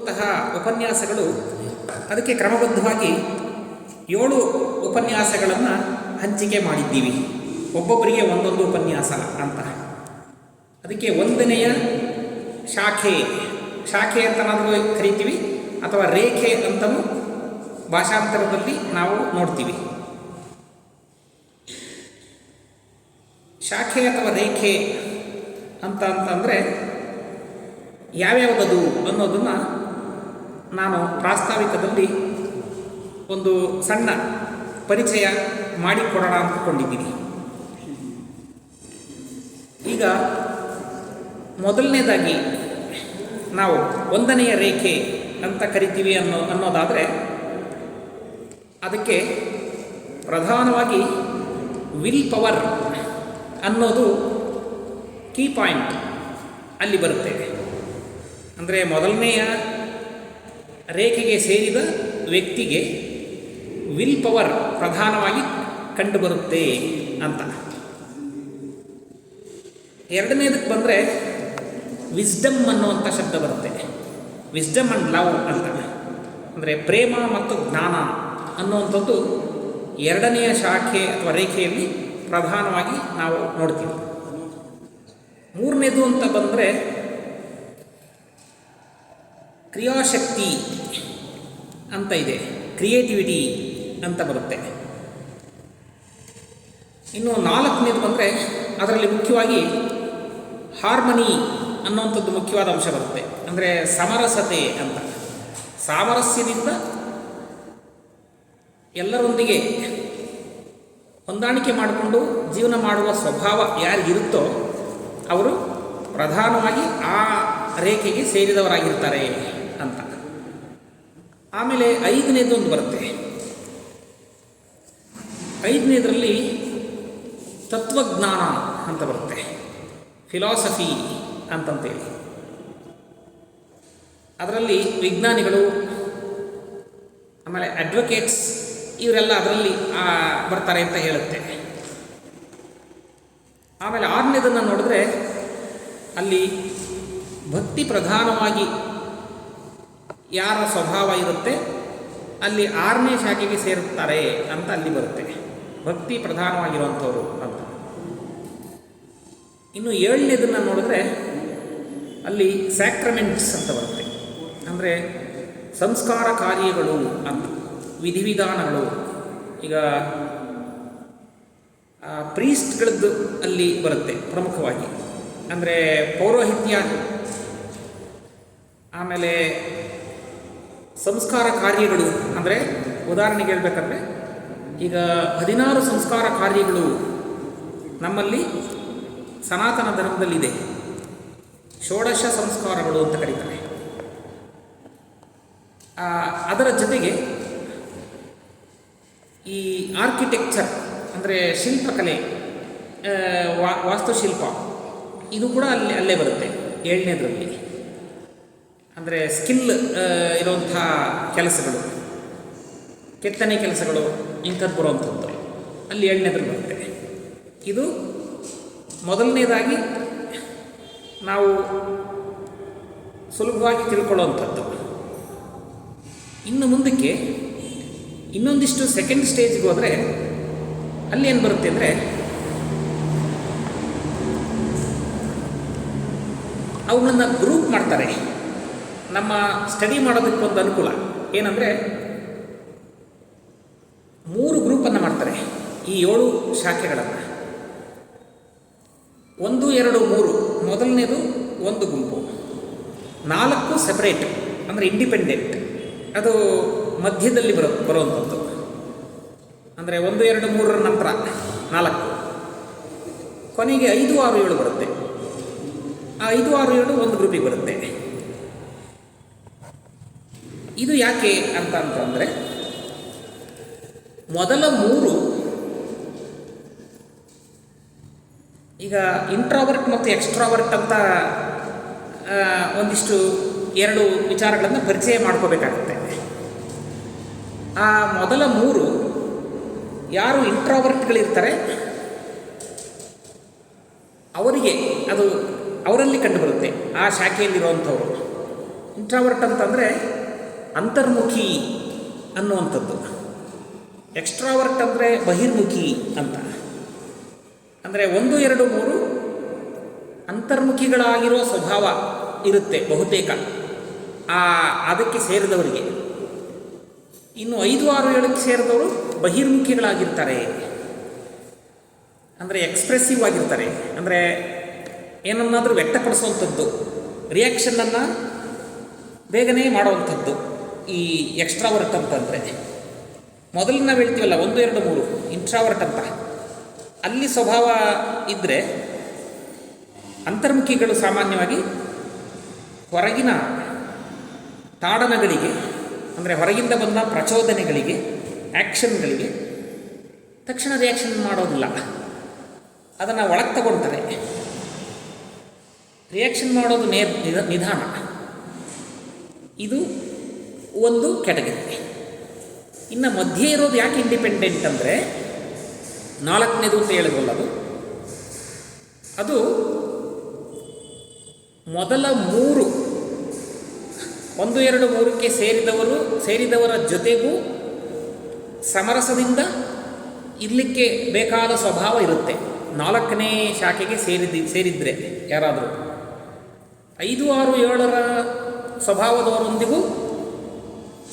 ಅಂತಹ ಉಪನ್ಯಾಸಗಳು ಅದಕ್ಕೆ ಕ್ರಮಬದ್ಧವಾಗಿ ಏಳು ಉಪನ್ಯಾಸಗಳನ್ನು ಹಂಚಿಕೆ ಮಾಡಿದ್ದೀವಿ. ಒಬ್ಬೊಬ್ಬರಿಗೆ ಒಂದೊಂದು ಉಪನ್ಯಾಸ ಅಂತ ಅದಕ್ಕೆ ಒಂದನೆಯ ಶಾಖೆ ಶಾಖೆ ಅಂತನಾದರೂ ಕರಿತೀವಿ ಅಥವಾ ರೇಖೆ ಅಂತಲೂ ಭಾಷಾಂತರದಲ್ಲಿ ನಾವು ನೋಡ್ತೀವಿ. ಶಾಖೆ ಅಥವಾ ರೇಖೆ ಅಂತ ಅಂತಂದರೆ ಯಾವ್ಯಾವುದದು ಅನ್ನೋದನ್ನು ನಾನು ಪ್ರಾಸ್ತಾವಿಕದಲ್ಲಿ ಒಂದು ಸಣ್ಣ ಪರಿಚಯ ಮಾಡಿಕೊಡೋಣ ಅಂದ್ಕೊಂಡಿದ್ದೀನಿ. ಈಗ ಮೊದಲನೇದಾಗಿ ನಾವು ಒಂದನೆಯ ರೇಖೆ ಅಂತ ಕರಿತೀವಿ ಅನ್ನೋ, ಅನ್ನೋದಾದರೆ ಅದಕ್ಕೆ ಪ್ರಧಾನವಾಗಿ ವಿಲ್ ಪವರ್ ಅನ್ನೋದು ಕೀ ಪಾಯಿಂಟ್ ಅಲ್ಲಿ ಬರುತ್ತೆ. ಅಂದರೆ ಮೊದಲನೆಯ ರೇಖೆಗೆ ಸೇರಿದ ವ್ಯಕ್ತಿಗೆ ವಿಲ್ ಪವರ್ ಪ್ರಧಾನವಾಗಿ ಕಂಡುಬರುತ್ತೆ ಅಂತ. ಎರಡನೇದಕ್ಕೆ ಬಂದರೆ ವಿಸ್ಡಮ್ ಅನ್ನುವಂಥ ಶಬ್ದ ಬರುತ್ತೆ. ವಿಸ್ಡಮ್ ಅಂಡ್ ಲವ್ ಅಂತ. ಅಂದರೆ ಪ್ರೇಮ ಮತ್ತು ಜ್ಞಾನ ಅನ್ನುವಂಥದ್ದು ಎರಡನೆಯ ಶಾಖೆ ಅಥವಾ ರೇಖೆಯಲ್ಲಿ ಪ್ರಧಾನವಾಗಿ ನಾವು ನೋಡ್ತೀವಿ. ಮೂರನೇದು ಅಂತ ಬಂದರೆ ಕ್ರಿಯಾಶಕ್ತಿ ಅಂತ ಇದೆ. ಕ್ರಿಯೇಟಿವಿಟಿ ಅಂತ ಬರುತ್ತೆ. ಇನ್ನು ನಾಲ್ಕನೇದು ಬಂದರೆ ಅದರಲ್ಲಿ ಮುಖ್ಯವಾಗಿ ಹಾರ್ಮನಿ ಅನ್ನುವಂಥದ್ದು ಮುಖ್ಯವಾದ ಅಂಶ ಬರುತ್ತೆ. ಅಂದರೆ ಸಮರಸತೆ ಅಂತ. ಸಾಮರಸ್ಯದಿಂದ ಎಲ್ಲರೊಂದಿಗೆ ಹೊಂದಾಣಿಕೆ ಮಾಡಿಕೊಂಡು ಜೀವನ ಮಾಡುವ ಸ್ವಭಾವ ಯಾರಿಗಿರುತ್ತೋ ಅವರು ಪ್ರಧಾನವಾಗಿ ಆ ರೇಖೆಗೆ ಸೇರಿದವರಾಗಿರ್ತಾರೆ. ಆಮೇಲೆ ಐದನೇದೊಂದು ಬರುತ್ತೆ. ಐದನೇದರಲ್ಲಿ ತತ್ವಜ್ಞಾನ ಅಂತ ಬರುತ್ತೆ. ಫಿಲಾಸಫಿ ಅಂತಂತೇಳಿ. ಅದರಲ್ಲಿ ವಿಜ್ಞಾನಿಗಳು, ಆಮೇಲೆ ಅಡ್ವೊಕೇಟ್ಸ್ ಇವರೆಲ್ಲ ಅದರಲ್ಲಿ ಬರ್ತಾರೆ ಅಂತ ಹೇಳುತ್ತೆ. ಆಮೇಲೆ ಆರನೇದನ್ನು ನೋಡಿದ್ರೆ ಅಲ್ಲಿ ಭಕ್ತಿ ಪ್ರಧಾನವಾಗಿ ಯಾರ ಸ್ವಭಾವ ಇರುತ್ತೆ? ಅಲ್ಲಿ ಆರನೇ ಶಾಖೆಗೆ ಸೇರುತ್ತಾರೆ ಅಂತ ಅಲ್ಲಿ ಬರುತ್ತೆ. ಭಕ್ತಿ ಪ್ರಧಾನವಾಗಿರುವಂಥವ್ರು ಅಂತ. ಇನ್ನು ಏಳನೇದನ್ನು ನೋಡಿದ್ರೆ ಅಲ್ಲಿ ಸ್ಯಾಕ್ರಮೆಂಟ್ಸ್ ಅಂತ ಬರುತ್ತೆ. ಅಂದರೆ ಸಂಸ್ಕಾರ ಕಾರ್ಯಗಳು ಅಂತ, ವಿಧಿವಿಧಾನಗಳು. ಈಗ ಪ್ರೀಸ್ಟ್ಗಳದ್ದು ಅಲ್ಲಿ ಬರುತ್ತೆ ಪ್ರಮುಖವಾಗಿ. ಅಂದರೆ ಪೌರೋಹಿತ್ಯ, ಆಮೇಲೆ ಸಂಸ್ಕಾರ ಕಾರ್ಯಗಳು ಅಂದರೆ ಉದಾಹರಣೆಗೆ ಹೇಳ್ಬೇಕಂದ್ರೆ ಈಗ ಹದಿನಾರು ಸಂಸ್ಕಾರ ಕಾರ್ಯಗಳು ನಮ್ಮಲ್ಲಿ ಸನಾತನ ಧರ್ಮದಲ್ಲಿದೆ. ಷೋಡಶ ಸಂಸ್ಕಾರಗಳು ಅಂತ ಕರೀತಾರೆ. ಅದರ ಜೊತೆಗೆ ಈ ಆರ್ಕಿಟೆಕ್ಚರ್ ಅಂದರೆ ಶಿಲ್ಪಕಲೆ ವಾಸ್ತುಶಿಲ್ಪ, ಇದು ಕೂಡ ಅಲ್ಲಿ, ಅಲ್ಲೇ ಬರುತ್ತೆ, ಏಳನೇದರಲ್ಲಿ. ಅಂದರೆ ಸ್ಕಿಲ್ ಇರುವಂಥ ಕೆಲಸಗಳು. ಕೆತ್ತನೆ ಕೆಲಸಗಳು, ಇಂಥದ್ದು ಬರುವಂಥದ್ದು. ಅಲ್ಲಿ ಏಳನೇದ್ರಲ್ಲಿ ಬರುತ್ತೆ. ಇದು ಮೊದಲನೇದಾಗಿ ನಾವು ಸುಲಭವಾಗಿ ತಿಳ್ಕೊಳ್ಳುವಂಥದ್ದು. ಇನ್ನು ಮುಂದಕ್ಕೆ ಇನ್ನೊಂದಿಷ್ಟು ಸೆಕೆಂಡ್ ಸ್ಟೇಜ್ಗೆ ಹೋದರೆ ಅಲ್ಲಿ ಏನು ಬರುತ್ತೆ ಅಂದರೆ ಅವುಗಳನ್ನು ಗ್ರೂಪ್ ಮಾಡ್ತಾರೆ. ನಮ್ಮ ಸ್ಟಡಿ ಮಾಡೋದಕ್ಕೆ ಒಂದು ಅನುಕೂಲ. ಏನಂದರೆ, ಮೂರು ಗ್ರೂಪನ್ನು ಮಾಡ್ತಾರೆ ಈ ಏಳು ಶಾಖೆಗಳನ್ನು. ಒಂದು, ಎರಡು, ಮೂರು. ಮೊದಲನೇದು ಒಂದು ಗುಂಪು. ನಾಲ್ಕು ಸೆಪರೇಟ್ ಅಂದರೆ ಇಂಡಿಪೆಂಡೆಂಟ್ ಅದು ಮಧ್ಯದಲ್ಲಿ ಬರೋ, ಬರುವಂಥದ್ದು. ಅಂದರೆ ಒಂದು, ಎರಡು, ಮೂರರ ನಂತರ ನಾಲ್ಕು. ಕೊನೆಗೆ ಐದು, ಆರು, ಏಳು ಬರುತ್ತೆ. ಆ ಐದು, ಆರು, ಏಳು ಒಂದು ಗ್ರೂಪಿಗೆ ಬರುತ್ತೆ. ಇದು ಯಾಕೆ ಅಂತ ಅಂತಂದರೆ ಮೊದಲ ಮೂರು ಈಗ ಇಂಟ್ರಾವರ್ಟ್ ಮತ್ತು ಎಕ್ಸ್ಟ್ರಾವರ್ಟ್ ಅಂತ ಒಂದಿಷ್ಟು ಎರಡು ವಿಚಾರಗಳನ್ನು ಪರಿಚಯ ಮಾಡ್ಕೋಬೇಕಾಗುತ್ತೆ. ಆ ಮೊದಲ ಮೂರು ಯಾರು ಇಂಟ್ರಾವರ್ಟ್ಗಳಿರ್ತಾರೆ ಅವರಿಗೆ ಅದು ಅವರಲ್ಲಿ ಕಂಡುಬರುತ್ತೆ. ಆ ಶಾಖೆಯಲ್ಲಿರುವಂಥವ್ರು. ಇಂಟ್ರಾವರ್ಟ್ ಅಂತಂದರೆ ಅಂತರ್ಮುಖಿ ಅನ್ನುವಂಥದ್ದು. ಎಕ್ಸ್ಟ್ರಾವರ್ಟ್ ಅಂದರೆ ಬಹಿರ್ಮುಖಿ ಅಂತ. ಅಂದರೆ ಒಂದು, ಎರಡು, ಮೂರು ಅಂತರ್ಮುಖಿಗಳಾಗಿರೋ ಸ್ವಭಾವ ಇರುತ್ತೆ ಬಹುತೇಕ. ಆ, ಅದಕ್ಕೆ ಸೇರಿದವರಿಗೆ. ಇನ್ನು ಐದು, ಆರು ಏಳಕ್ಕೆ ಸೇರಿದವರು ಬಹಿರ್ಮುಖಿಗಳಾಗಿರ್ತಾರೆ. ಅಂದರೆ ಎಕ್ಸ್ಪ್ರೆಸಿವ್ ಆಗಿರ್ತಾರೆ. ಅಂದರೆ ಏನನ್ನಾದರೂ ವ್ಯಕ್ತಪಡಿಸುವಂಥದ್ದು ರಿಯಾಕ್ಷನ್ನನ್ನು ಬೇಗನೆ ಮಾಡುವಂಥದ್ದು. ಈ ಎಕ್ಸ್ಟ್ರಾವರ್ಟ್ ಅಂತಂದರೆ ಮೊದಲು ನಾವು ಹೇಳ್ತೀವಲ್ಲ, ಒಂದು, ಎರಡು, ಮೂರು ಇಂಟ್ರಾವರ್ಟ್ ಅಂತ. ಅಲ್ಲಿ ಸ್ವಭಾವ ಇದ್ದರೆ ಅಂತರ್ಮುಖಿಗಳು ಸಾಮಾನ್ಯವಾಗಿ ಹೊರಗಿನ ತಾಡನಗಳಿಗೆ, ಅಂದರೆ ಹೊರಗಿಂದ ಬಂದ ಪ್ರಚೋದನೆಗಳಿಗೆ ಆ್ಯಕ್ಷನ್ಗಳಿಗೆ ತಕ್ಷಣ ರಿಯಾಕ್ಷನ್ ಮಾಡೋದಿಲ್ಲ. ಅದನ್ನು ಒಳಗೆ ತಗೊಳ್ತಾರೆ ರಿಯಾಕ್ಷನ್ ಮಾಡೋದು ನೇ ನಿಧ- ನಿಧಾನ. ಇದು ಒಂದು ಕ್ಯಾಟಗರಿ ಇನ್ನು ಮಧ್ಯೆ ಇರೋದು ಯಾಕೆ ಇಂಡಿಪೆಂಡೆಂಟ್ ಅಂದರೆ ನಾಲ್ಕನೇದು ಅಂತ ಹೇಳಿದ್ವಲ್ಲ ಅದು? ಅದು ಮೊದಲ ಮೂರು, ಒಂದು, ಎರಡು, ಮೂರಕ್ಕೆ ಸೇರಿದವರು, ಸೇರಿದವರ ಜೊತೆಗೂ ಸಮರಸದಿಂದ ಇರಲಿಕ್ಕೆ ಬೇಕಾದ ಸ್ವಭಾವ ಇರುತ್ತೆ. ನಾಲ್ಕನೇ ಶಾಖೆಗೆ ಸೇರಿದ, ಸೇರಿದರೆ ಯಾರಾದರೂ. ಐದು, ಆರು, ಏಳರ ಸ್ವಭಾವದವರೊಂದಿಗೂ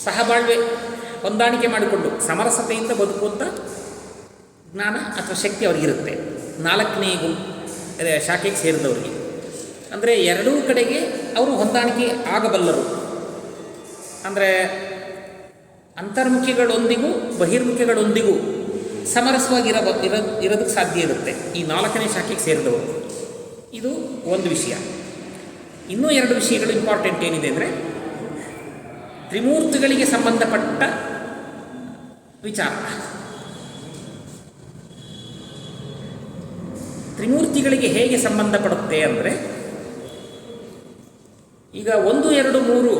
ಸಹಬಾಳ್ವೆ ಹೊಂದಾಣಿಕೆ ಮಾಡಿಕೊಂಡು ಸಮರಸತೆಯಿಂದ ಬದುಕುವಂಥ ಜ್ಞಾನ ಅಥವಾ ಶಕ್ತಿ ಅವರಿಗಿರುತ್ತೆ ನಾಲ್ಕನೇ ಅದೇ ಶಾಖೆಗೆ ಸೇರಿದವರಿಗೆ. ಅಂದರೆ ಎರಡೂ ಕಡೆಗೆ ಅವರು ಹೊಂದಾಣಿಕೆ ಆಗಬಲ್ಲರು. ಅಂದರೆ ಅಂತರ್ಮುಖಿಗಳೊಂದಿಗೂ ಬಹಿರ್ಮುಖಿಗಳೊಂದಿಗೂ ಸಮರಸವಾಗಿರ ಇರ, ಇರೋದಕ್ಕೆ ಸಾಧ್ಯ ಇರುತ್ತೆ ಈ ನಾಲ್ಕನೇ ಶಾಖೆಗೆ ಸೇರಿದವರು. ಇದು ಒಂದು ವಿಷಯ. ಇನ್ನೂ ಎರಡು ವಿಷಯಗಳು ಇಂಪಾರ್ಟೆಂಟ್ ಏನಿದೆ ಅಂದರೆ ತ್ರಿಮೂರ್ತಿಗಳಿಗೆ ಸಂಬಂಧಪಟ್ಟ ವಿಚಾರ. ತ್ರಿಮೂರ್ತಿಗಳಿಗೆ ಹೇಗೆ ಸಂಬಂಧಪಡುತ್ತೆ ಅಂದರೆ, ಈಗ ಒಂದು, ಎರಡು, ಮೂರು,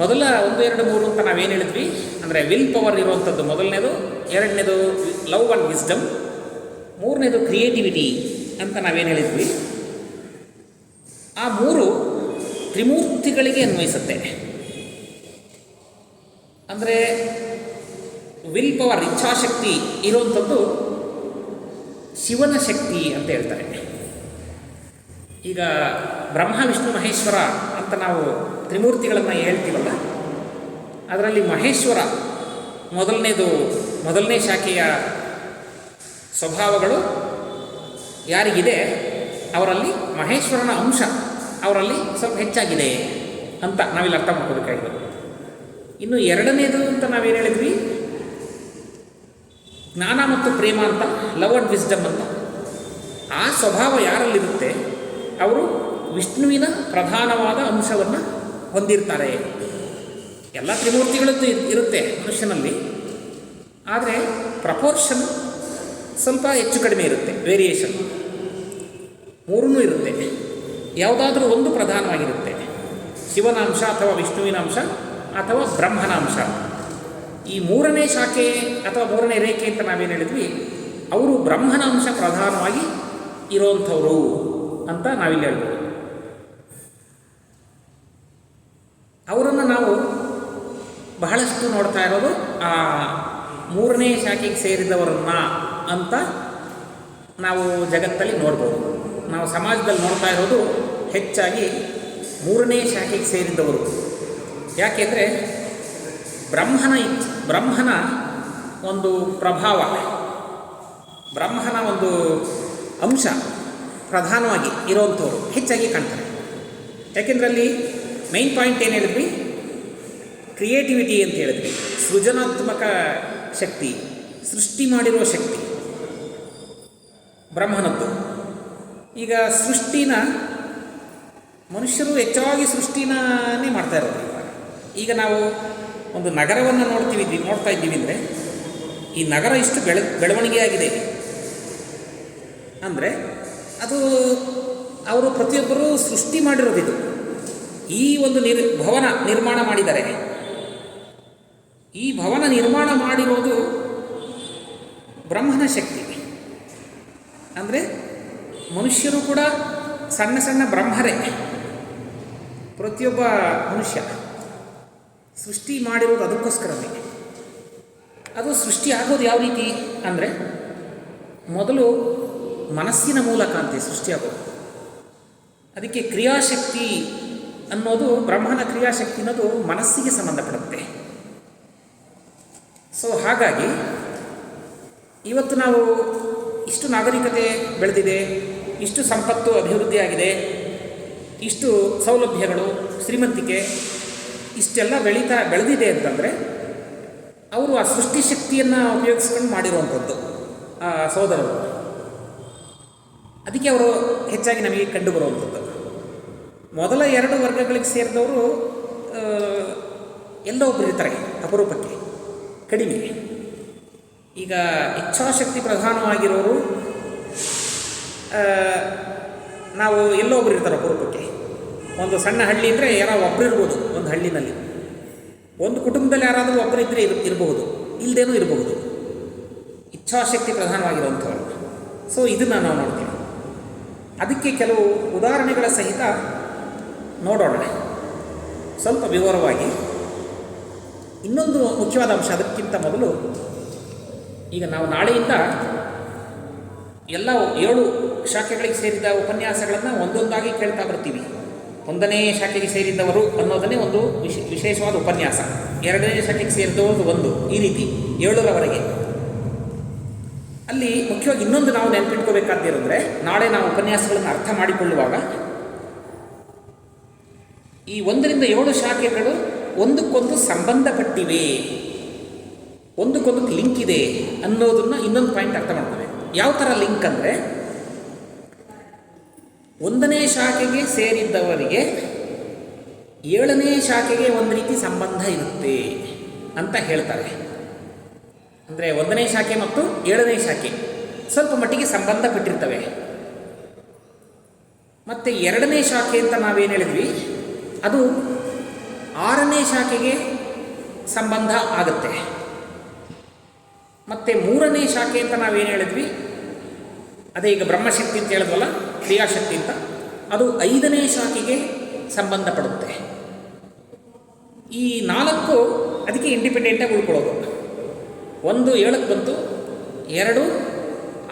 ಮೊದಲ ಒಂದು, ಎರಡು, ಮೂರು ಅಂತ ನಾವೇನು ಹೇಳಿದ್ವಿ? ಅಂದರೆ ವಿಲ್ ಪವರ್ ಇರುವಂಥದ್ದು ಮೊದಲನೇದು, ಎರಡನೇದು ಲವ್ ಆ್ಯಂಡ್ ವಿಸ್ಡಮ್ ಮೂರನೇದು ಕ್ರಿಯೇಟಿವಿಟಿ ಅಂತ ನಾವೇನು ಹೇಳಿದ್ವಿ? ಆ ಮೂರು ತ್ರಿಮೂರ್ತಿಗಳಿಗೆ ಅನ್ವಯಿಸುತ್ತೆ. ಅಂದರೆ ವಿಲ್ ಪವರ್ ಇಚ್ಛಾಶಕ್ತಿ ಇರುವಂಥದ್ದು ಶಿವನ ಶಕ್ತಿ ಅಂತ ಹೇಳ್ತಾರೆ. ಈಗ ಬ್ರಹ್ಮ, ವಿಷ್ಣು, ಮಹೇಶ್ವರ ಅಂತ ನಾವು ತ್ರಿಮೂರ್ತಿಗಳನ್ನು ಹೇಳ್ತೀವಲ್ಲ, ಅದರಲ್ಲಿ ಮಹೇಶ್ವರ ಮೊದಲನೇದು, ಮೊದಲನೇ ಶಾಖೆಯ ಸ್ವಭಾವಗಳು ಯಾರಿಗಿದೆ? ಅವರಲ್ಲಿ ಮಹೇಶ್ವರನ ಅಂಶ, ಅವರಲ್ಲಿ ಸ್ವಲ್ಪ ಹೆಚ್ಚಾಗಿದೆ ಅಂತ ನಾವಿಲ್ಲಿ ಅರ್ಥ ಮಾಡ್ಕೋಬೇಕಾಗಿರೋದು. ಇನ್ನು ಎರಡನೇದು ಅಂತ ನಾವೇನು ಹೇಳಿದ್ವಿ? ಜ್ಞಾನ ಮತ್ತು ಪ್ರೇಮ ಅಂತ ಲವ್ ಅಂಡ್ ವಿಸ್ಡಮ್ ಅಂತ. ಆ ಸ್ವಭಾವ ಯಾರಲ್ಲಿರುತ್ತೆ? ಅವರು ವಿಷ್ಣುವಿನ ಪ್ರಧಾನವಾದ ಅಂಶವನ್ನು ಹೊಂದಿರ್ತಾರೆ. ಎಲ್ಲ ತ್ರಿಮೂರ್ತಿಗಳದ್ದು ಇರುತ್ತೆ ಮನುಷ್ಯನಲ್ಲಿ. ಆದರೆ ಪ್ರಪೋರ್ಷನ್ ಸ್ವಲ್ಪ ಹೆಚ್ಚು ಕಡಿಮೆ ಇರುತ್ತೆ ವೇರಿಯೇಷನ್ ಮೂರೂ ಇರುತ್ತೆ. ಯಾವುದಾದ್ರೂ ಒಂದು ಪ್ರಧಾನವಾಗಿರುತ್ತೆ. ಶಿವನ ಅಂಶ ಅಥವಾ ವಿಷ್ಣುವಿನ ಅಂಶ ಅಥವಾ ಬ್ರಹ್ಮನ ಅಂಶ ಈ ಮೂರನೇ ಶಾಖೆ ಅಥವಾ ಮೂರನೇ ರೇಖೆ ಅಂತ ನಾವೇನು ಹೇಳಿದ್ವಿ? ಅವರು ಬ್ರಹ್ಮನ ಅಂಶ ಪ್ರಧಾನವಾಗಿ ಇರೋಂಥವರು ಅಂತ ನಾವಿಲ್ಲಿ ಹೇಳ್ಬೋದು. ಅವರನ್ನು ನಾವು ಬಹಳಷ್ಟು ನೋಡ್ತಾ ಇರೋದು, ಆ ಮೂರನೇ ಶಾಖೆಗೆ ಸೇರಿದವರನ್ನ ಅಂತ ನಾವು ಜಗತ್ತಲ್ಲಿ ನೋಡ್ಬೋದು. ನಾವು ಸಮಾಜದಲ್ಲಿ ನೋಡ್ತಾ ಇರೋದು ಹೆಚ್ಚಾಗಿ ಮೂರನೇ ಶಾಖೆಗೆ ಸೇರಿದವರು. ಯಾಕೆಂದರೆ ಬ್ರಹ್ಮನ ಬ್ರಹ್ಮನ ಒಂದು ಪ್ರಭಾವ. ಬ್ರಹ್ಮನ ಒಂದು ಅಂಶ ಪ್ರಧಾನವಾಗಿ ಇರೋವಂಥವ್ರು ಹೆಚ್ಚಾಗಿ ಕಾಣ್ತಾರೆ. ಯಾಕೆಂದ್ರೆ ಅಲ್ಲಿ ಮೈನ್ ಪಾಯಿಂಟ್ ಏನು ಹೇಳಿದ್ವಿ? ಕ್ರಿಯೇಟಿವಿಟಿ ಅಂತ ಹೇಳಿದ್ವಿ. ಸೃಜನಾತ್ಮಕ ಶಕ್ತಿ, ಸೃಷ್ಟಿ ಮಾಡಿರುವ ಶಕ್ತಿ. ಬ್ರಹ್ಮನದ್ದು. ಈಗ ಸೃಷ್ಟಿನ ಮನುಷ್ಯರು ಹೆಚ್ಚಾಗಿ ಸೃಷ್ಟಿನೇ ಮಾಡ್ತಾ ಇರೋದು. ಈಗ ನಾವು ಒಂದು ನಗರವನ್ನು ನೋಡ್ತೀವಿ, ನೋಡ್ತಾ ಇದ್ದೀವಿ ಅಂದರೆ ಈ ನಗರ ಇಷ್ಟು ಬೆಳ, ಬೆಳವಣಿಗೆಯಾಗಿದೆ. ಅಂದರೆ ಅದು ಅವರು ಪ್ರತಿಯೊಬ್ಬರೂ ಸೃಷ್ಟಿ ಮಾಡಿರೋದಿದು ಈ ಒಂದು ನಿರ್, ಭವನ ನಿರ್ಮಾಣ ಮಾಡಿದ್ದಾರೆ. ಈ ಭವನ ನಿರ್ಮಾಣ ಮಾಡಿರೋದು ಬ್ರಹ್ಮನ ಶಕ್ತಿ. ಅಂದರೆ ಮನುಷ್ಯರು ಕೂಡ ಸಣ್ಣ ಸಣ್ಣ ಬ್ರಹ್ಮರೇ. ಪ್ರತಿಯೊಬ್ಬ ಮನುಷ್ಯ. ಸೃಷ್ಟಿ ಮಾಡಿರೋದು ಅದಕ್ಕೋಸ್ಕರವೇ ಅದು ಸೃಷ್ಟಿ ಆಗೋದು ಯಾವ ರೀತಿ ಅಂದರೆ ಮೊದಲು ಮನಸ್ಸಿನ ಮೂಲಕ ಅಂತೆ ಸೃಷ್ಟಿಯಾಗೋದು ಅದಕ್ಕೆ ಕ್ರಿಯಾಶಕ್ತಿ ಅನ್ನೋದು, ಬ್ರಹ್ಮನ ಕ್ರಿಯಾಶಕ್ತಿ ಅನ್ನೋದು ಮನಸ್ಸಿಗೆ ಸಂಬಂಧಪಡುತ್ತೆ. ಸೊ ಹಾಗಾಗಿ ಇವತ್ತು ನಾವು ಇಷ್ಟು ನಾಗರಿಕತೆ ಬೆಳೆದಿದೆ, ಇಷ್ಟು ಸಂಪತ್ತು ಅಭಿವೃದ್ಧಿಯಾಗಿದೆ, ಇಷ್ಟು ಸೌಲಭ್ಯಗಳು, ಶ್ರೀಮಂತಿಕೆ ಇಷ್ಟೆಲ್ಲ ಬೆಳೀತಾ ಬೆಳೆದಿದೆ ಅಂತಂದರೆ ಅವರು ಆ ಸೃಷ್ಟಿ ಶಕ್ತಿಯನ್ನು ಉಪಯೋಗಿಸ್ಕೊಂಡು ಮಾಡಿರುವಂಥದ್ದು, ಆ ಸೋದರರು. ಅದಕ್ಕೆ ಅವರು ಹೆಚ್ಚಾಗಿ ನಮಗೆ ಕಂಡು ಬರುವಂಥದ್ದು ಮೊದಲ ಎರಡು ವರ್ಗಗಳಿಗೆ ಸೇರಿದವರು ಎಲ್ಲೋ ಒಬ್ಬರು ಇರ್ತಾರೆ ಅಪರೂಪಕ್ಕೆ, ಕಡಿಮೆ. ಈಗ ಇಚ್ಛಾಶಕ್ತಿ ಪ್ರಧಾನವಾಗಿರೋರು ನಾವು ಎಲ್ಲೋ ಒಬ್ರು ಇರ್ತಾರೆ ಅಪರೂಪಕ್ಕೆ. ಒಂದು ಸಣ್ಣ ಹಳ್ಳಿ ಇದ್ದರೆ ಯಾರೋ ಒಬ್ಬರು ಇರ್ಬೋದು ಒಂದು ಹಳ್ಳಿನಲ್ಲಿ. ಒಂದು ಕುಟುಂಬದಲ್ಲಿ ಯಾರಾದರೂ ಒಬ್ಬರು ಇದ್ದರೆ ಇರ್, ಇರಬಹುದು. ಇಲ್ಲದೇನೂ ಇರಬಹುದು. ಇಚ್ಛಾಶಕ್ತಿ ಪ್ರಧಾನವಾಗಿರುವಂಥವ್ರು. ಸೊ ಇದನ್ನು ನಾವು ನೋಡ್ತೀವಿ. ಅದಕ್ಕೆ ಕೆಲವು ಉದಾಹರಣೆಗಳ ಸಹಿತ ನೋಡೋಣ. ಸ್ವಲ್ಪ ವಿವರವಾಗಿ. ಇನ್ನೊಂದು ಮುಖ್ಯವಾದ ಅಂಶ, ಅದಕ್ಕಿಂತ ಮೊದಲು ಈಗ ನಾವು ನಾಳೆಯಿಂದ ಎಲ್ಲ ಏಳು ಶಾಖೆಗಳಿಗೆ ಸೇರಿದ ಉಪನ್ಯಾಸಗಳನ್ನು ಒಂದೊಂದಾಗಿ ಕೇಳ್ತಾ ಬರ್ತೀವಿ. ಒಂದನೇ ಶಾಖೆಗೆ ಸೇರಿದ್ದವರು ಅನ್ನೋದನ್ನೇ ಒಂದು ವಿಶ್, ವಿಶೇಷವಾದ ಉಪನ್ಯಾಸ. ಎರಡನೇ ಶಾಖೆಗೆ ಸೇರಿದವರು ಒಂದು. ಈ ರೀತಿ ಏಳರವರೆಗೆ. ಅಲ್ಲಿ ಮುಖ್ಯವಾಗಿ ಇನ್ನೊಂದು ನಾವು ನೆನಪಿಟ್ಕೋಬೇಕಾದ್ದೇನೆಂದರೆ ನಾಳೆ ನಾವು ಉಪನ್ಯಾಸಗಳನ್ನು ಅರ್ಥ ಮಾಡಿಕೊಳ್ಳುವಾಗ ಈ ಒಂದರಿಂದ ಏಳು ಶಾಖೆಗಳು ಒಂದಕ್ಕೊಂದು ಸಂಬಂಧಪಟ್ಟಿವೆ. ಒಂದಕ್ಕೊಂದು ಲಿಂಕ್ ಇದೆ ಅನ್ನೋದನ್ನು ಇನ್ನೊಂದು ಪಾಯಿಂಟ್ ಅರ್ಥ ಮಾಡ್ತೇವೆ. ಯಾವ ಥರ ಲಿಂಕ್ ಅಂದರೆ ಒಂದನೇ ಶಾಖೆಗೆ ಸೇರಿದ್ದವರಿಗೆ ಏಳನೇ ಶಾಖೆಗೆ ಒಂದು ರೀತಿ ಸಂಬಂಧ ಇರುತ್ತೆ ಅಂತ ಹೇಳ್ತಾರೆ. ಅಂದರೆ ಒಂದನೇ ಶಾಖೆ ಮತ್ತು ಏಳನೇ ಶಾಖೆ ಸ್ವಲ್ಪ ಮಟ್ಟಿಗೆ ಸಂಬಂಧಪಟ್ಟಿರ್ತವೆ ಮತ್ತು ಎರಡನೇ ಶಾಖೆ ಅಂತ ನಾವೇನು ಹೇಳಿದ್ವಿ? ಅದು ಆರನೇ ಶಾಖೆಗೆ ಸಂಬಂಧ ಆಗುತ್ತೆ. ಮತ್ತು ಮೂರನೇ ಶಾಖೆ ಅಂತ ನಾವೇನು ಹೇಳಿದ್ವಿ? ಅದೇ ಈಗ ಬ್ರಹ್ಮಶಕ್ತಿ ಅಂತ ಹೇಳಿದ್ವಲ್ಲ ಕ್ರಿಯಾಶಕ್ತಿ ಅಂತ? ಅದು ಐದನೇ ಶಾಖೆಗೆ ಸಂಬಂಧಪಡುತ್ತೆ. ಈ ನಾಲ್ಕು ಅದಕ್ಕೆ ಇಂಡಿಪೆಂಡೆಂಟಾಗಿ ಉಳ್ಕೊಳ್ಳೋದು. ಒಂದು ಏಳಕ್ಕೆ ಬಂತು, ಎರಡು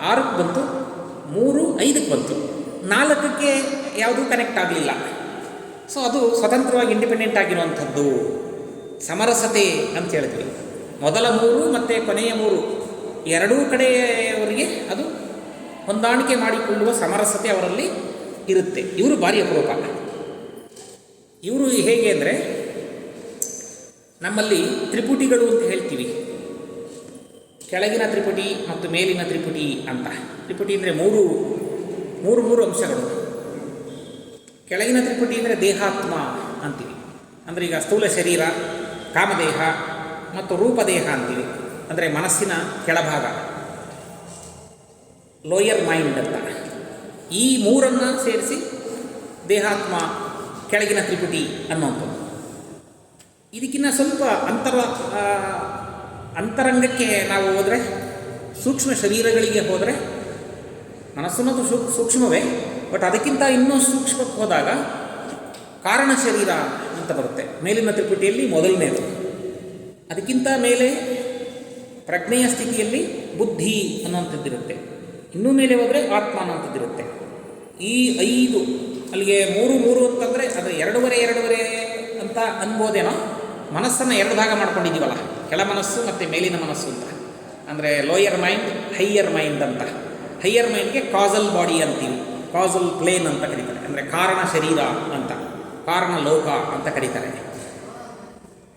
ಆರಕ್ಕೆ ಬಂತು, ಮೂರು ಐದಕ್ಕೆ ಬಂತು. ನಾಲ್ಕಕ್ಕೆ ಯಾವುದೂ ಕನೆಕ್ಟ್ ಆಗಲಿಲ್ಲ. ಸೊ ಅದು ಸ್ವತಂತ್ರವಾಗಿ ಇಂಡಿಪೆಂಡೆಂಟ್ ಆಗಿರುವಂಥದ್ದು. ಸಮರಸತೆ ಅಂತ ಹೇಳಿದ್ವಿ. ಮೊದಲ ಮೂರು ಮತ್ತು ಕೊನೆಯ ಮೂರು ಎರಡೂ ಕಡೆಯವರಿಗೆ ಅದು ಹೊಂದಾಣಿಕೆ ಮಾಡಿಕೊಳ್ಳುವ ಸಮರಸತೆ ಅವರಲ್ಲಿ ಇರುತ್ತೆ. ಇವರು ಭಾರಿ ಅಪರೂಪ. ಇವರು ಹೇಗೆ ಅಂದರೆ, ನಮ್ಮಲ್ಲಿ ತ್ರಿಪುಟಿಗಳು ಅಂತ ಹೇಳ್ತೀವಿ. ಕೆಳಗಿನ ತ್ರಿಪುಟಿ ಮತ್ತು ಮೇಲಿನ ತ್ರಿಪುಟಿ ಅಂತ. ತ್ರಿಪುಟಿ ಅಂದರೆ ಮೂರು ಮೂರು ಮೂರು ಅಂಶಗಳು. ಕೆಳಗಿನ ತ್ರಿಪುಟಿ ಅಂದರೆ ದೇಹಾತ್ಮ ಅಂತೀವಿ. ಅಂದರೆ ಈಗ ಸ್ಥೂಲ ಶರೀರ, ಕಾಮದೇಹ ಮತ್ತು ರೂಪದೇಹ ಅಂತೀವಿ. ಅಂದರೆ ಮನಸ್ಸಿನ ಕೆಳಭಾಗ. ಲೋಯರ್ ಮೈಂಡ್ ಅಂತ. ಈ ಮೂರನ್ನು ಸೇರಿಸಿ ದೇಹಾತ್ಮ ಕೆಳಗಿನ ತ್ರಿಪುಟಿ ಅನ್ನುವಂಥದ್ದು. ಇದಕ್ಕಿಂತ ಸ್ವಲ್ಪ ಅಂತರ ಅಂತರಂಗಕ್ಕೆ ನಾವು ಹೋದರೆ, ಸೂಕ್ಷ್ಮ ಶರೀರಗಳಿಗೆ ಹೋದರೆ, ಮನಸ್ಸನ್ನೋದು ಸೂ, ಸೂಕ್ಷ್ಮವೇ, ಬಟ್ ಅದಕ್ಕಿಂತ ಇನ್ನೂ ಸೂಕ್ಷ್ಮಕ್ಕೆ ಹೋದಾಗ ಕಾರಣ ಶರೀರ ಅಂತ ಬರುತ್ತೆ. ಮೇಲಿನ ತ್ರಿಪುಟಿಯಲ್ಲಿ ಮೊದಲನೇದು. ಅದಕ್ಕಿಂತ ಮೇಲೆ ಪ್ರಜ್ಞೆಯ ಸ್ಥಿತಿಯಲ್ಲಿ ಬುದ್ಧಿ ಅನ್ನುವಂಥದ್ದಿರುತ್ತೆ. ಇನ್ನೂ ಮೇಲೆ ಹೋದರೆ ಆತ್ಮ ಇರುತ್ತೆ ಈ ಐದು, ಅಲ್ಲಿಗೆ ಮೂರು ಮೂರು ಅಂತಂದರೆ ಅದು ಎರಡೂವರೆ ಎರಡೂವರೆ ಅಂತ ಅನ್ಬೋದೇನೋ, ಮನಸ್ಸನ್ನು ಎರಡು ಭಾಗ ಮಾಡ್ಕೊಂಡಿದ್ದೀವಲ್ಲ ಕೆಳ ಮನಸ್ಸು ಮತ್ತು ಮೇಲಿನ ಮನಸ್ಸು ಅಂತ. ಅಂದರೆ ಲೋಯರ್ ಮೈಂಡ್ ಹೈಯರ್ ಮೈಂಡ್ ಅಂತ. ಹೈಯರ್ ಮೈಂಡ್ಗೆ ಕಾಸಲ್ ಬಾಡಿ ಅಂತೀವಿ ಕಾಸಲ್ ಪ್ಲೇನ್ ಅಂತ ಕರೀತಾರೆ. ಅಂದರೆ ಕಾರಣ ಶರೀರ ಅಂತ, ಕಾರಣ ಲೋಕ ಅಂತ ಕರೀತಾರೆ.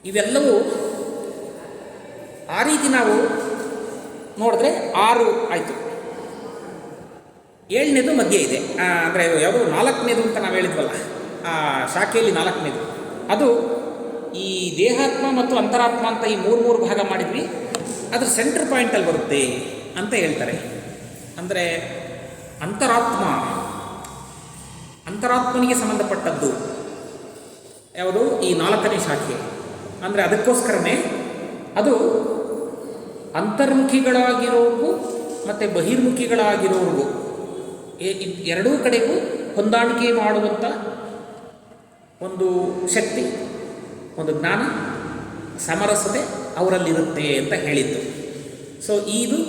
ಇವೆಲ್ಲವೂ ಆ ರೀತಿ ನಾವು ನೋಡಿದ್ರೆ ಆರು ಆಯಿತು. ಏಳನೇದು ಮಧ್ಯೆ ಇದೆ. ಅಂದರೆ ಯಾವುದು ನಾಲ್ಕನೇದು ಅಂತ ನಾವು ಹೇಳಿದ್ವಲ್ಲ. ಆ, ಶಾಖೆಯಲ್ಲಿ ನಾಲ್ಕನೇದು. ಅದು ಈ ದೇಹಾತ್ಮ ಮತ್ತು ಅಂತರಾತ್ಮ ಅಂತ ಈ ಮೂರು ಮೂರು ಭಾಗ ಮಾಡಿದ್ವಿ. ಅದ್ರ ಸೆಂಟ್ರ್ ಪಾಯಿಂಟಲ್ಲಿ ಬರುತ್ತೆ ಅಂತ ಹೇಳ್ತಾರೆ. ಅಂದರೆ ಅಂತರಾತ್ಮ, ಅಂತರಾತ್ಮನಿಗೆ ಸಂಬಂಧಪಟ್ಟದ್ದು ಯಾವುದು? ಈ ನಾಲ್ಕನೇ ಶಾಖೆ. ಅಂದರೆ ಅದಕ್ಕೋಸ್ಕರನೇ ಅದು ಅಂತರ್ಮುಖಿಗಳಾಗಿರೋರ್ಗೂ ಮತ್ತು ಬಹಿರ್ಮುಖಿಗಳಾಗಿರೋರ್ಗೂ ಎರಡೂ ಕಡೆಗೂ ಹೊಂದಾಣಿಕೆ ಮಾಡುವಂಥ ಒಂದು ಶಕ್ತಿ, ಒಂದು ಜ್ಞಾನ, ಸಮರಸತೆ ಅವರಲ್ಲಿರುತ್ತೆ ಅಂತ ಹೇಳಿತ್ತು ಸೊ ಇದು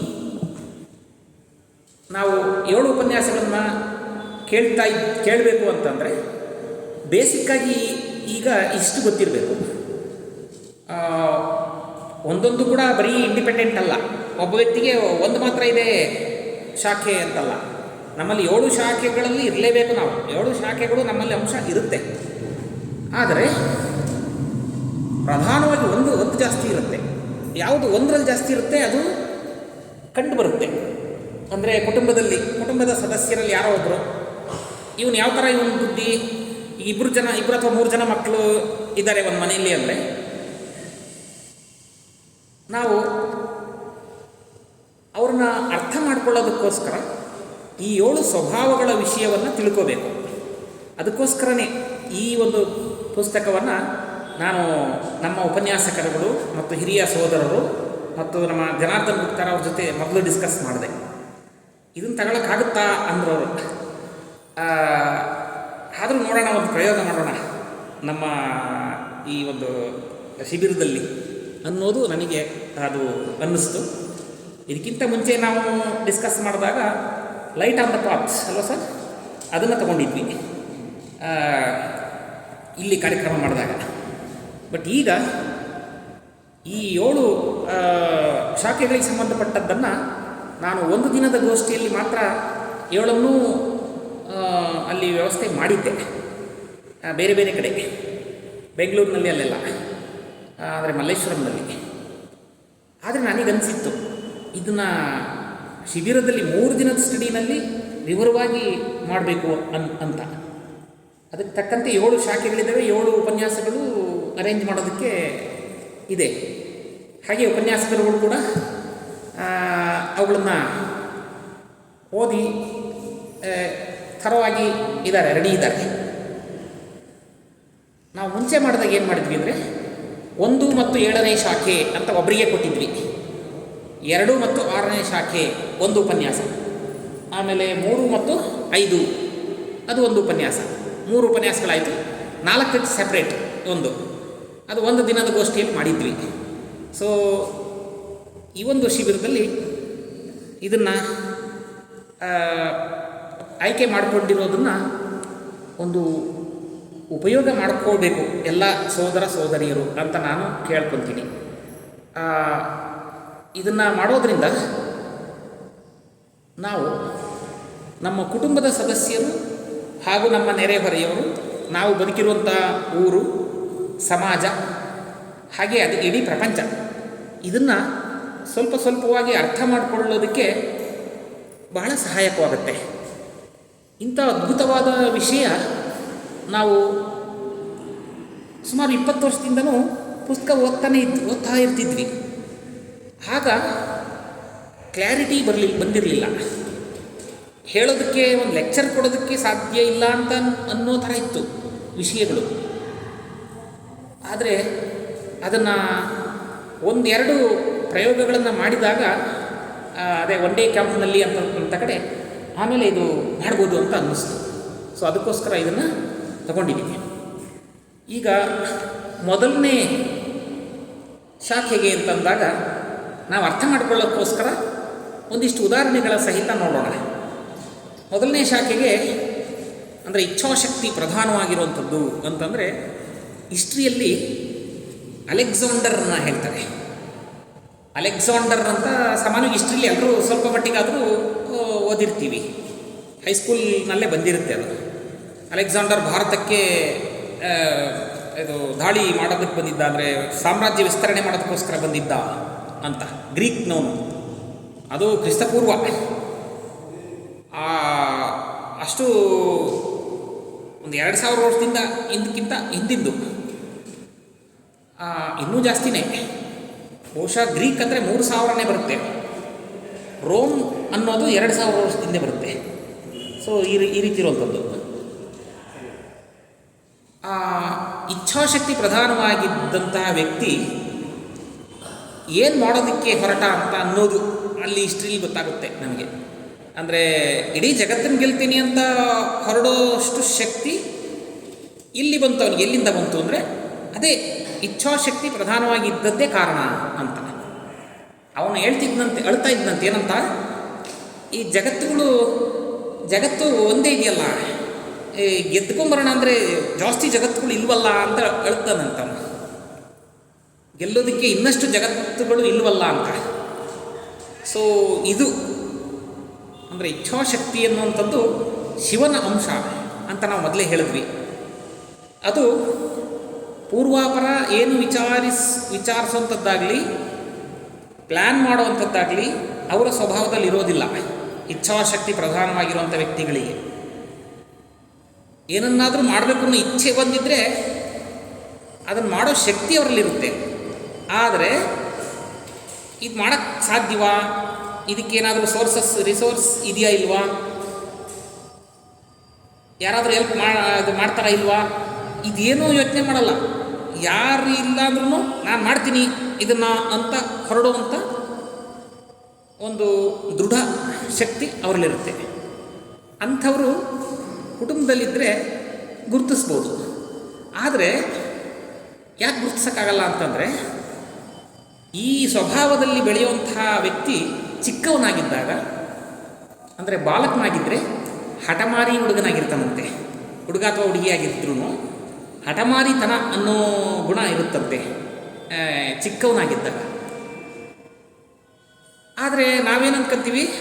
ನಾವು ಏಳು ಉಪನ್ಯಾಸಗಳನ್ನು ಕೇಳ್ತಾ ಇದ್, ಕೇಳಬೇಕು ಅಂತಂದರೆ, ಬೇಸಿಕ್ಕಾಗಿ ಈಗ ಇಷ್ಟು ಗೊತ್ತಿರಬೇಕು. ಒಂದೊಂದು ಕೂಡ ಬರೀ ಇಂಡಿಪೆಂಡೆಂಟ್ ಅಲ್ಲ. ಒಬ್ಬ ವ್ಯಕ್ತಿಗೆ ಒಂದು ಮಾತ್ರ ಇದೆ ಶಾಖೆ ಅಂತಲ್ಲ. ನಮ್ಮಲ್ಲಿ ಏಳು ಶಾಖೆಗಳಲ್ಲಿ ಇರಲೇಬೇಕು ನಾವು. ಏಳು ಶಾಖೆಗಳು ನಮ್ಮಲ್ಲಿ ಅಂಶ ಇರುತ್ತೆ. ಆದರೆ ಪ್ರಧಾನವಾಗಿ ಒಂದು ಒಂದು ಜಾಸ್ತಿ ಇರುತ್ತೆ. ಯಾವುದು ಒಂದರಲ್ಲಿ ಜಾಸ್ತಿ ಇರುತ್ತೆ, ಅದು ಕಂಡು ಬರುತ್ತೆ. ಅಂದರೆ ಕುಟುಂಬದಲ್ಲಿ, ಕುಟುಂಬದ ಸದಸ್ಯರಲ್ಲಿ ಯಾರೋ ಒಬ್ಬರು ಇವನು ಯಾವ ಥರ ಇವನು ಬುದ್ಧಿ ಇಬ್ಬರು ಜನ ಇಬ್ಬರು ಅಥವಾ ಮೂರು ಜನ ಮಕ್ಕಳು ಇದ್ದಾರೆ ಒಂದು ಮನೆಯಲ್ಲಿ ಅಂದರೆ, ನಾವು ಅವ್ರನ್ನ ಅರ್ಥ ಮಾಡ್ಕೊಳ್ಳೋದಕ್ಕೋಸ್ಕರ ಈ ಏಳು ಸ್ವಭಾವಗಳ ವಿಷಯವನ್ನು ತಿಳ್ಕೋಬೇಕು. ಅದಕ್ಕೋಸ್ಕರನೇ ಈ ಒಂದು ಪುಸ್ತಕವನ್ನು ನಾನು ನಮ್ಮ ಉಪನ್ಯಾಸಕರುಗಳು ಮತ್ತು ಹಿರಿಯ ಸೋದರರು ಮತ್ತು ನಮ್ಮ ಜನಾರ್ದನ್ ಗುಪ್ತರ ಅವ್ರ ಜೊತೆ ಮೊದಲು ಡಿಸ್ಕಸ್ ಮಾಡಿದೆ. ಇದನ್ನು ತಗೊಳಕ್ಕಾಗುತ್ತಾ ಅಂದರು ಅವರು ಆದರೂ ನೋಡೋಣ, ಒಂದು ಪ್ರಯೋಗ ಮಾಡೋಣ ನಮ್ಮ ಈ ಒಂದು ಶಿಬಿರದಲ್ಲಿ ಅನ್ನೋದು ನನಗೆ ಅದು ಅನ್ನಿಸ್ತು. ಇದಕ್ಕಿಂತ ಮುಂಚೆ ನಾವು ಡಿಸ್ಕಸ್ ಮಾಡಿದಾಗ ಲೈಟ್ ಆನ್ ದ ಪಾತ್ಸ್ ಅಲ್ವಾ ಸರ್ ಅದನ್ನು ತಗೊಂಡಿದ್ವಿ. ಇಲ್ಲಿ ಕಾರ್ಯಕ್ರಮ ಮಾಡಿದಾಗ. ಬಟ್ ಈಗ ಈ ಏಳು ಶಾಖೆಗಳಿಗೆ ಸಂಬಂಧಪಟ್ಟದ್ದನ್ನು ನಾನು ಒಂದು ದಿನದ ಗೋಷ್ಠಿಯಲ್ಲಿ ಮಾತ್ರ ಏಳನ್ನೂ ಅಲ್ಲಿ ವ್ಯವಸ್ಥೆ ಮಾಡಿದ್ದೆ. ಬೇರೆ ಬೇರೆ ಕಡೆ. ಬೆಂಗಳೂರಿನಲ್ಲಿ ಅಲ್ಲೆಲ್ಲ. ಆದರೆ ಮಲ್ಲೇಶ್ವರಂನಲ್ಲಿ. ಆದರೆ ನನಗನ್ಸಿತ್ತು, ಇದನ್ನು ಶಿಬಿರದಲ್ಲಿ ಮೂರು ದಿನದ ಸ್ಟಡಿನಲ್ಲಿ ವಿವರವಾಗಿ ಮಾಡಬೇಕು ಅನ್, ಅಂತ. ಅದಕ್ಕೆ ತಕ್ಕಂತೆ ಏಳು ಶಾಖೆಗಳಿದ್ದಾವೆ, ಏಳು ಉಪನ್ಯಾಸಗಳು ಅರೇಂಜ್ ಮಾಡೋದಕ್ಕೆ ಇದೆ. ಹಾಗೆ ಉಪನ್ಯಾಸಕರುಗಳು ಕೂಡ ಅವುಗಳನ್ನು ಓದಿ ಥರವಾಗಿ ಇದ್ದಾರೆ, ರೆಡಿ ಇದ್ದಾರೆ. ನಾವು ಮುಂಚೆ ಮಾಡಿದಾಗ ಏನು ಮಾಡಿದ್ವಿ ಅಂದರೆ, ಒಂದು ಮತ್ತು ಏಳನೇ ಶಾಖೆ ಅಂತ ಒಬ್ಬರಿಗೆ ಕೊಟ್ಟಿದ್ವಿ. ಎರಡು ಮತ್ತು ಆರನೇ ಶಾಖೆ ಒಂದು ಉಪನ್ಯಾಸ. ಆಮೇಲೆ ಮೂರು ಮತ್ತು ಐದು. ಅದು ಒಂದು ಉಪನ್ಯಾಸ. ಮೂರು ಉಪನ್ಯಾಸಗಳಾಯಿತು. ನಾಲ್ಕಕ್ಕೆ ಸೆಪ್ರೇಟ್ ಒಂದು. ಅದು ಒಂದು ದಿನದ ಗೋಷ್ಠಿಯಲ್ಲಿ ಮಾಡಿದ್ವಿ. ಸೊ ಈ ಒಂದು ಶಿಬಿರದಲ್ಲಿ ಇದನ್ನು ಆಯ್ಕೆ ಮಾಡಿಕೊಂಡಿರೋದನ್ನು ಒಂದು ಉಪಯೋಗ ಮಾಡ್ಕೋಬೇಕು ಎಲ್ಲ ಸೋದರ ಸೋದರಿಯರು ಅಂತ ನಾನು ಕೇಳ್ಕೊತೀನಿ. ಇದನ್ನು ಮಾಡೋದರಿಂದ ನಾವು ನಮ್ಮ ಕುಟುಂಬದ ಸದಸ್ಯರು ಹಾಗೂ ನಮ್ಮ ನೆರೆಹೊರೆಯವರು, ನಾವು ಬದುಕಿರುವಂಥ ಊರು, ಸಮಾಜ, ಹಾಗೆ ಅದು ಇಡೀ ಪ್ರಪಂಚ, ಇದನ್ನು ಸ್ವಲ್ಪ ಸ್ವಲ್ಪವಾಗಿ ಅರ್ಥ ಮಾಡಿಕೊಳ್ಳೋದಕ್ಕೆ ಬಹಳ ಸಹಾಯಕವಾಗುತ್ತೆ. ಇಂಥ ಅದ್ಭುತವಾದ ವಿಷಯ ನಾವು ಸುಮಾರು ಇಪ್ಪತ್ತು ವರ್ಷದಿಂದನೂ ಪುಸ್ತಕ ಓದ್ತಾನೆ ಇದ್ದು ಓದ್ತಾ ಇರ್ತಿದ್ವಿ. ಆಗ ಕ್ಲಾರಿಟಿ ಬರಲಿ, ಬಂದಿರಲಿಲ್ಲ. ಹೇಳೋದಕ್ಕೆ, ಒಂದು ಲೆಕ್ಚರ್ ಕೊಡೋದಕ್ಕೆ ಸಾಧ್ಯ ಇಲ್ಲ ಅಂತ ಅನ್ನೋ ಥರ ಇತ್ತು ವಿಷಯಗಳು. ಆದರೆ ಅದನ್ನು ಒಂದೆರಡು ಪ್ರಯೋಗಗಳನ್ನು ಮಾಡಿದಾಗ ಅದೇ ಒನ್ ಡೇ ಕ್ಯಾಂಪ್ನಲ್ಲಿ ಅಂತ ಅಂತ ಕಡೆ ಆಮೇಲೆ ಇದು ಮಾಡ್ಬೋದು ಅಂತ ಅನ್ನಿಸ್ತು. ಸೊ ಅದಕ್ಕೋಸ್ಕರ ಇದನ್ನು ತಗೊಂಡಿದ್ದೀನಿ. ಈಗ ಮೊದಲನೇ ಶಾಖೆಗೆ ಅಂತಂದಾಗ ನಾವು ಅರ್ಥ ಮಾಡಿಕೊಳ್ಳೋಕ್ಕೋಸ್ಕರ ಒಂದಿಷ್ಟು ಉದಾಹರಣೆಗಳ ಸಹಿತ ನೋಡೋಣ. ಮೊದಲನೇ ಶಾಖೆಗೆ ಅಂದರೆ ಇಚ್ಛಾಶಕ್ತಿ ಪ್ರಧಾನವಾಗಿರುವಂಥದ್ದು ಅಂತಂದರೆ ಹಿಸ್ಟ್ರಿಯಲ್ಲಿ ಅಲೆಕ್ಸಾಂಡರ್ನ ಹೇಳ್ತಾರೆ. ಅಲೆಕ್ಸಾಂಡರ್ ಅಂತ ಸಾಮಾನ್ಯವಾಗಿ ಹಿಸ್ಟ್ರಿಲಿ ಎಲ್ಲರೂ ಸ್ವಲ್ಪ ಮಟ್ಟಿಗಾದರೂ ಓದಿರ್ತೀವಿ. ಹೈಸ್ಕೂಲ್ನಲ್ಲೇ ಬಂದಿರುತ್ತೆ ಅದು. ಅಲೆಕ್ಸಾಂಡರ್ ಭಾರತಕ್ಕೆ ಇದು ದಾಳಿ ಮಾಡೋದಕ್ಕೆ ಬಂದಿದ್ದ ಅಂದರೆ ಸಾಮ್ರಾಜ್ಯ ವಿಸ್ತರಣೆ ಮಾಡೋದಕ್ಕೋಸ್ಕರ ಬಂದಿದ್ದ. ಅಂತ ಗ್ರೀಕ್ನವನು. ಅದು ಕ್ರಿಸ್ತಪೂರ್ವ. ಆ, ಅಷ್ಟು ಒಂದು ಎರಡು ಸಾವಿರ ವರ್ಷದಿಂದ ಹಿಂದಕ್ಕಿಂತ ಹಿಂದಿದ್ದು ಇನ್ನೂ ಜಾಸ್ತಿನೇ. ಬಹುಶಃ ಗ್ರೀಕ್ ಅಂದರೆ ಮೂರು ಸಾವಿರನೇ ಬರುತ್ತೆ. ರೋಮ್ ಅನ್ನೋದು ಎರಡು ಸಾವಿರ ವರ್ಷದಿಂದ ಬರುತ್ತೆ. ಸೊ ಈ ಈ ರೀತಿ ಇರುವಂಥದ್ದು. ಇಚ್ಛಾಶಕ್ತಿ ಪ್ರಧಾನವಾಗಿದ್ದಂತಹ ವ್ಯಕ್ತಿ ಏನು ಮಾಡೋದಕ್ಕೆ ಹೊರಟ ಅಂತ ಅನ್ನೋದು ಅಲ್ಲಿ ಹಿಸ್ಟ್ರಿಲಿ ಗೊತ್ತಾಗುತ್ತೆ ನಮಗೆ. ಅಂದರೆ ಇಡೀ ಜಗತ್ತನ್ನು ಗೆಲ್ತೀನಿ ಅಂತ ಹೊರಡೋಷ್ಟು ಶಕ್ತಿ ಇಲ್ಲಿ ಬಂತು, ಅವನಿಗೆ ಎಲ್ಲಿಂದ ಬಂತು ಅಂದರೆ ಅದೇ ಇಚ್ಛಾಶಕ್ತಿ ಪ್ರಧಾನವಾಗಿ ಇದ್ದದ್ದೇ ಕಾರಣ ಅಂತ. ಅವನು ಹೇಳ್ತಿದ್ದಂತೆ ಅಳ್ತಾ ಇದ್ದಂತೆ ಏನಂತ? ಈ ಜಗತ್ತುಗಳು, ಜಗತ್ತು ಒಂದೇ ಇದೆಯಲ್ಲ, ಈ ಗೆದ್ಕೊಂಬರೋಣ ಅಂದರೆ ಜಾಸ್ತಿ ಜಗತ್ತುಗಳು ಇಲ್ವಲ್ಲ ಅಂತ ಅಳ್ತಾನಂತ. ಗೆಲ್ಲೋದಕ್ಕೆ ಇನ್ನಷ್ಟು ಜಗತ್ತುಗಳು ಇಲ್ವಲ್ಲ ಅಂತ. ಸೊ ಇದು ಅಂದರೆ ಇಚ್ಛಾಶಕ್ತಿ ಅನ್ನುವಂಥದ್ದು ಶಿವನ ಅಂಶ ಅಂತ ನಾವು ಮೊದಲೇ ಹೇಳಿದ್ವಿ. ಅದು ಪೂರ್ವಾಪರ ಏನು ವಿಚಾರಿಸ್, ವಿಚಾರಿಸುವಂಥದ್ದಾಗಲಿ ಪ್ಲ್ಯಾನ್ ಮಾಡುವಂಥದ್ದಾಗಲಿ ಅವರ ಸ್ವಭಾವದಲ್ಲಿ ಇರೋದಿಲ್ಲ. ಇಚ್ಛಾಶಕ್ತಿ ಪ್ರಧಾನವಾಗಿರುವಂಥ ವ್ಯಕ್ತಿಗಳಿಗೆ. ಏನನ್ನಾದರೂ ಮಾಡಬೇಕು ಅನ್ನೋ ಇಚ್ಛೆ ಬಂದಿದ್ದರೆ ಅದನ್ನು ಮಾಡೋ ಶಕ್ತಿ ಅವರಲ್ಲಿರುತ್ತೆ. ಆದರೆ ಇದು ಮಾಡೋಕ್ಕೆ ಸಾಧ್ಯವಾ? ಇದಕ್ಕೇನಾದರೂ ಸೋರ್ಸಸ್ ರಿಸೋರ್ಸ್ ಇದೆಯಾ ಇಲ್ವಾ? ಯಾರಾದರೂ ಹೆಲ್ಪ್ ಅದು ಮಾಡ್ತಾರಾ ಇಲ್ವಾ? ಇದೇನೂ ಯೋಚನೆ ಮಾಡಲ್ಲ. ಯಾರು ಇಲ್ಲಾಂದ್ರೂ ನಾನು ಮಾಡ್ತೀನಿ. ಇದನ್ನು ಅಂತ ಹೊರಡುವಂಥ ಒಂದು ದೃಢ ಶಕ್ತಿ ಅವರಲ್ಲಿರುತ್ತೆ. ಅಂಥವರು ಕುಟುಂಬದಲ್ಲಿದ್ದರೆ ಗುರುತಿಸ್ಬೋದು. ಆದರೆ ಯಾಕೆ ಗುರುತಿಸೋಕ್ಕಾಗಲ್ಲ ಅಂತಂದರೆ ಈ ಸ್ವಭಾವದಲ್ಲಿ ಬೆಳೆಯುವಂತಹ ವ್ಯಕ್ತಿ ಚಿಕ್ಕವನಾಗಿದ್ದಾಗ, ಅಂದರೆ ಬಾಲಕನಾಗಿದ್ದರೆ ಹಠಮಾರಿ ಹುಡುಗನಾಗಿರ್ತಾನಂತೆ. ಹುಡುಗ ಅಥವಾ ಹುಡುಗಿಯಾಗಿದ್ರೂ ಹಠಮಾರಿತನ ಅನ್ನೋ ಗುಣ ಇರುತ್ತಂತೆ ಚಿಕ್ಕವನಾಗಿದ್ದಾಗ. ಆದರೆ ನಾವೇನು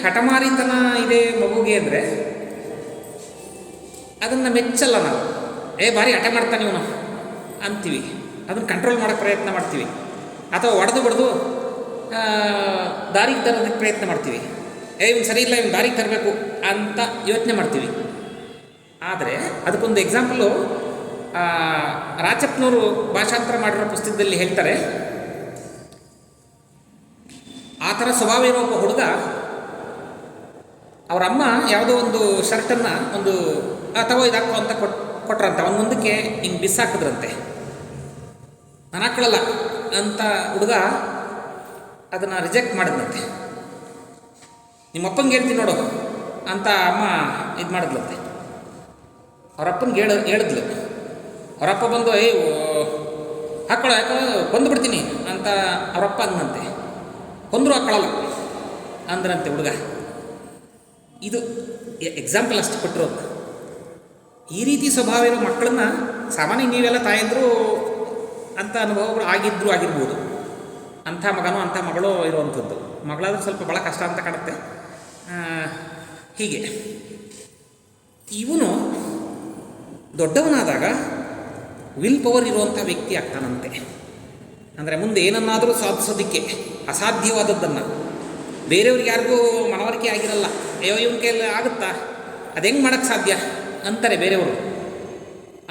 ಹಠಮಾರಿತನ ಇದೆ ಮಗುಗೆ ಅಂದರೆ ಅದನ್ನು ಮೆಚ್ಚಲ್ಲ ನಾವು. ಏ, ಭಾರಿ ಹಠ ಮಾಡ್ತಾನೆ ಇವನು. ಅಂತೀವಿ. ಅದನ್ನು ಕಂಟ್ರೋಲ್ ಮಾಡೋಕ್ಕೆ ಪ್ರಯತ್ನ ಮಾಡ್ತೀವಿ. ಅಥವಾ ಒಡೆದು ಬಡ್ದು ದಾರಿಗೆ ತರೋದಕ್ಕೆ ಪ್ರಯತ್ನ ಮಾಡ್ತೀವಿ. ಏ, ಇವ್ನು ಸರಿ ಇಲ್ಲ, ಇವ್ನು ದಾರಿಗೆ ತರಬೇಕು ಅಂತ ಯೋಚನೆ ಮಾಡ್ತೀವಿ. ಆದರೆ, ಅದಕ್ಕೊಂದು ಎಕ್ಸಾಂಪಲು ರಾಚಪ್ಪನವರು ಭಾಷಾಂತರ ಮಾಡಿರೋ ಪುಸ್ತಕದಲ್ಲಿ ಹೇಳ್ತಾರೆ, ಆ ಥರ ಸ್ವಭಾವ ಇರೋ ಒಬ್ಬ ಹುಡುಗ, ಅವರ ಅಮ್ಮ ಯಾವುದೋ ಒಂದು ಶರ್ಟನ್ನು ಒಂದು ಅಥವಾ ಇದಾಕೋ ಅಂತ ಕೊಟ್, ಕೊಟ್ರಂತೆ. ಅವನ ಮುಂದಕ್ಕೆ ಹಿಂಗೆ ಬಿಸಾಕಿದ್ರಂತೆ. ನಾನು ಹಾಕೊಳ್ಳಲ್ಲ ಅಂತ ಹುಡುಗ ಅದನ್ನು ರಿಜೆಕ್ಟ್ ಮಾಡಿದ್ಲಂತೆ. ನಿಮ್ಮ ಅಪ್ಪಂಗೆ ಹೇಳ್ತೀನಿ ನೋಡು ಅಂತ ಅಮ್ಮ ಇದು ಮಾಡಿದ್ಲಂತೆ. ಅವರಪ್ಪನಿಗೆ ಹೇಳ, ಹೇಳಿದ್ಲು. ಅವರಪ್ಪ ಬಂದು, ಏಯ್ ಹಾಕೊಳ್ಳೋ ಯಾಕೋ ಕೊಂದು ಬಿಡ್ತೀನಿ ಅಂತ ಅವರಪ್ಪ ಅಂದಂತೆ ಕೊಂದರೂ ಹಾಕೊಳ್ಳಲ್ಲ ಅಂದ್ರಂತೆ ಹುಡುಗ. ಇದು ಎಕ್ಸಾಂಪಲ್ ಅಷ್ಟು ಕೊಟ್ಟಿರೋದು ಈ ರೀತಿ ಸ್ವಭಾವ ಇರೋ ಮಕ್ಕಳನ್ನ ಸಾಮಾನ್ಯ ನೀವೆಲ್ಲ ತಾಯಂದರು ಅಂಥ ಅನುಭವಗಳು ಆಗಿದ್ದರೂ ಆಗಿರ್ಬೋದು. ಅಂಥ ಮಗನೋ ಅಂಥ ಮಗಳೋ ಇರುವಂಥದ್ದು. ಮಗಳಾದರೂ ಸ್ವಲ್ಪ ಭಾಳ ಕಷ್ಟ ಅಂತ ಕಾಣುತ್ತೆ. ಹೀಗೆ. ಇವನು ದೊಡ್ಡವನಾದಾಗ ವಿಲ್ ಪವರ್ ಇರುವಂಥ ವ್ಯಕ್ತಿ ಆಗ್ತಾನಂತೆ. ಅಂದರೆ ಮುಂದೆ ಏನನ್ನಾದರೂ ಸಾಧಿಸೋದಕ್ಕೆ ಅಸಾಧ್ಯವಾದದ್ದನ್ನು. ಬೇರೆಯವ್ರಿಗೆ ಯಾರಿಗೂ ಮನವರಿಕೆ ಆಗಿರಲ್ಲ. ಅಯ್ಯೋ, ಇವನ ಕೈಯಲ್ಲಿ ಆಗುತ್ತಾ? ಅದು ಹೆಂಗೆ ಮಾಡೋಕ್ಕೆ ಸಾಧ್ಯ? ಅಂತಾರೆ ಬೇರೆಯವರು.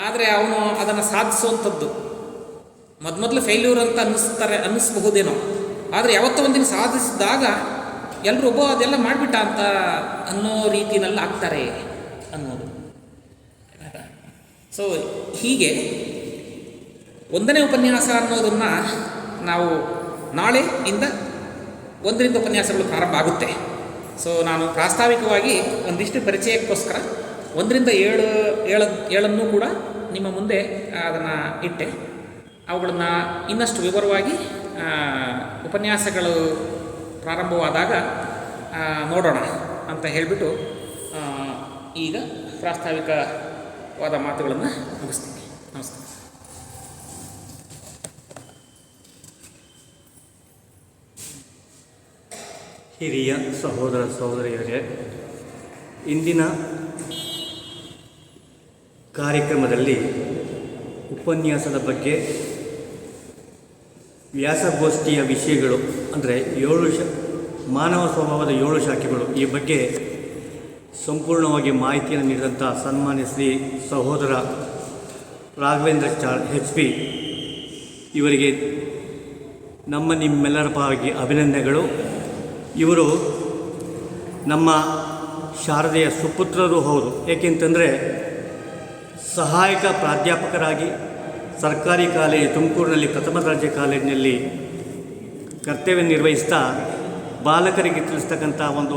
ಆದರೆ ಅವನು ಅದನ್ನು ಸಾಧಿಸುವಂಥದ್ದು. ಮೊದಲು ಫೇಲ್ಯೂರ್ ಅಂತ ಅನ್ನಿಸ್ತಾರೆ, ಅನ್ನಿಸ್ಬಹುದೇನೋ. ಆದರೆ ಯಾವತ್ತೋ ಒಂದಿನ ಸಾಧಿಸಿದಾಗ ಎಲ್ಲರೂ ಒಬ್ಬ ಅದೆಲ್ಲ ಮಾಡಿಬಿಟ್ಟ ಅಂತ ಅನ್ನೋ ರೀತಿನಲ್ಲಿ ಆಗ್ತಾರೆ ಅನ್ನೋದು. ಸೊ ಹೀಗೆ ಒಂದನೇ ಉಪನ್ಯಾಸ ಅನ್ನೋದನ್ನು ನಾವು ನಾಳೆಯಿಂದ ಒಂದರಿಂದ ಉಪನ್ಯಾಸಗಳು ಪ್ರಾರಂಭ ಆಗುತ್ತೆ. ಸೊ ನಾನು ಪ್ರಾಸ್ತಾವಿಕವಾಗಿ ಒಂದಿಷ್ಟು ಪರಿಚಯಕ್ಕೋಸ್ಕರ ಒಂದರಿಂದ ಏಳು ಏಳು ಏಳನ್ನೂ ಕೂಡ ನಿಮ್ಮ ಮುಂದೆ ಅದನ್ನು ಇಟ್ಟೆ. ಅವುಗಳನ್ನು ಇನ್ನಷ್ಟು ವಿವರವಾಗಿ ಉಪನ್ಯಾಸಗಳು ಪ್ರಾರಂಭವಾದಾಗ ನೋಡೋಣ ಅಂತ ಹೇಳಿಬಿಟ್ಟು ಈಗ ಪ್ರಾಸ್ತಾವಿಕವಾದ ಮಾತುಗಳನ್ನು ಮುಗಿಸ್ತೀನಿ. ನಮಸ್ಕಾರ. ಹಿರಿಯ ಸಹೋದರ ಸಹೋದರಿಯರೇ, ಇಂದಿನ ಕಾರ್ಯಕ್ರಮದಲ್ಲಿ ಉಪನ್ಯಾಸದ ಬಗ್ಗೆ ವ್ಯಾಸಗೋಷ್ಠಿಯ ವಿಷಯಗಳು ಅಂದರೆ ಏಳು ಶ, ಮಾನವ ಸ್ವಭಾವದ ಏಳು ಶಾಖೆಗಳು. ಈ ಬಗ್ಗೆ ಸಂಪೂರ್ಣವಾಗಿ ಮಾಹಿತಿಯನ್ನು ನೀಡಿದಂಥ ಸನ್ಮಾನ್ಯ ಶ್ರೀ ಸಹೋದರ ರಾಘವೇಂದ್ರ ಚಾರ್ ಎಚ್ ಪಿ ಇವರಿಗೆ ನಮ್ಮ ನಿಮ್ಮೆಲ್ಲರ ಪರವಾಗಿ ಅಭಿನಂದನೆಗಳು. ಇವರು ನಮ್ಮ ಶಾರದೆಯ ಸುಪುತ್ರರು ಹೌದು. ಏಕೆಂತಂದರೆ ಸಹಾಯಕ ಪ್ರಾಧ್ಯಾಪಕರಾಗಿ ಸರ್ಕಾರಿ ಕಾಲೇಜು ತುಮಕೂರಿನಲ್ಲಿ ಪ್ರಥಮ ದರ್ಜೆ ಕಾಲೇಜಿನಲ್ಲಿ ಕರ್ತವ್ಯ ನಿರ್ವಹಿಸ್ತಾ ಬಾಲಕರಿಗೆ ತಿಳಿಸ್ತಕ್ಕಂಥ ಒಂದು